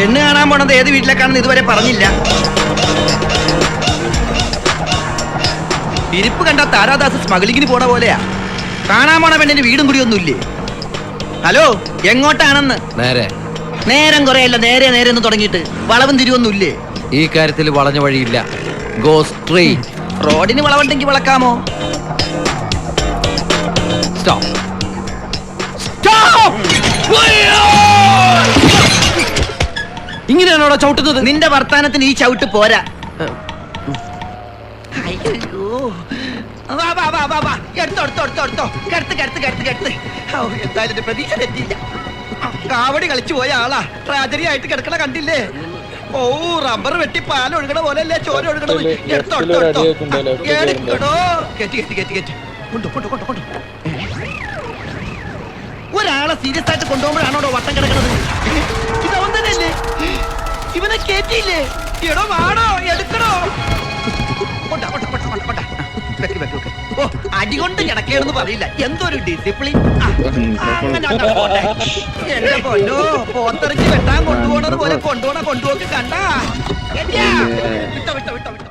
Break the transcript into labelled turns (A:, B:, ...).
A: പെണ്ണ് കാണാൻ പോണത് ഏത് വീട്ടിലേക്കാണെന്ന് ഇതുവരെ പറഞ്ഞില്ല. ഇരിപ്പ് കണ്ട താരാദാസ് സ്മഗ്ലിങ്ങിന് പോണ പോലെയാ. കാണാൻ പോണ പെണ്ണിന് വീടും കുടിയൊന്നുമില്ലേ? ഹലോ എങ്ങോട്ടാണെന്ന്?
B: നേരെ.
A: നേരം കുറയല്ല നേരെ നേരെ എന്ന് തുടങ്ങിയിട്ട്. വളവും തിരിവൊന്നുമില്ലേ?
B: ഈ കാര്യത്തിൽ വളഞ്ഞ വഴിയില്ല. ഗോ സ്ട്രെയിറ്റ്
A: റോഡിന് വളവുണ്ടെങ്കിൽ വളക്കാമോ?
B: സ്റ്റോപ്പ് സ്റ്റോപ്പ് ഇങ്ങനെയാണോ ചവിട്ടുന്നത്?
A: നിന്റെ വർത്താനത്തിന് ഈ ചവിട്ട് പോരാ. അയ്യോ. വാ വാ വാ വാ വാ. എടുത്തോ എടുത്തോ എടുത്തോ എടുത്തോ. കടുത്ത് കടുത്ത് കടുത്ത് കടുത്ത്. ഓ എന്തായാലും ഒരു പ്രതീക്ഷ തെറ്റിയില്ല. കാവടി കളിച്ചു പോയ ആളാ. ട്രാജഡി ആയിട്ട് കിടക്കണ കണ്ടില്ലേ? ഓ റബ്ബർ വെട്ടി പാൽ ഒഴുകണ പോലെയല്ലേ ചോര ഒഴുകണത് എടുത്തോ എടുത്തോ എടുത്തോ. എടുക്കടോ. കെട്ടി കെട്ടി കെട്ടി കെട്ടി. കൊണ്ടു കൊണ്ടു കൊണ്ടു കൊണ്ടു. ഒരാളെ സീരിയസ് ആയിട്ട് കൊണ്ടുപോകുമ്പോഴാണോ വട്ടം കിടക്കണത്? ഇവനെ കേറ്റിയില്ലേ എടോ വാടോ എടുക്കണോ അടികൊണ്ട് കിടക്കേണെന്ന് പറയില്ല. എന്തൊരു ഡിസിപ്ലിൻ. എന്റെ പൊന്നോ പോത്തിറച്ചി വെട്ടാൻ കൊണ്ടുപോണത് പോലെ കൊണ്ടുപോണ കൊണ്ടുപോക്ക് കണ്ടാ. കെട്ടിയാ?